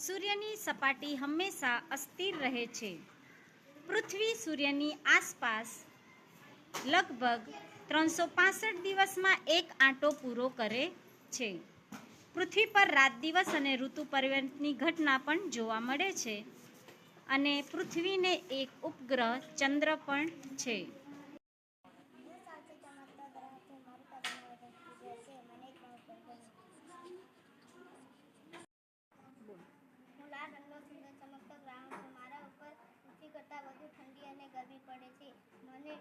સૂર્યની સપાટી હંમેશા અસ્થિર રહે છે. પૃથ્વી સૂર્યની આસપાસ લગભગ ત્રણસો પાસઠ દિવસમાં એક આંટો પૂરો કરે છે. પૃથ્વી પર રાત દિવસ અને ઋતુ પરિવર્તનની ઘટના પણ જોવા મળે છે અને પૃથ્વીને એક ઉપગ્રહ ચંદ્ર પણ છે. ઠંડી અને ગરમી પડે છે. મને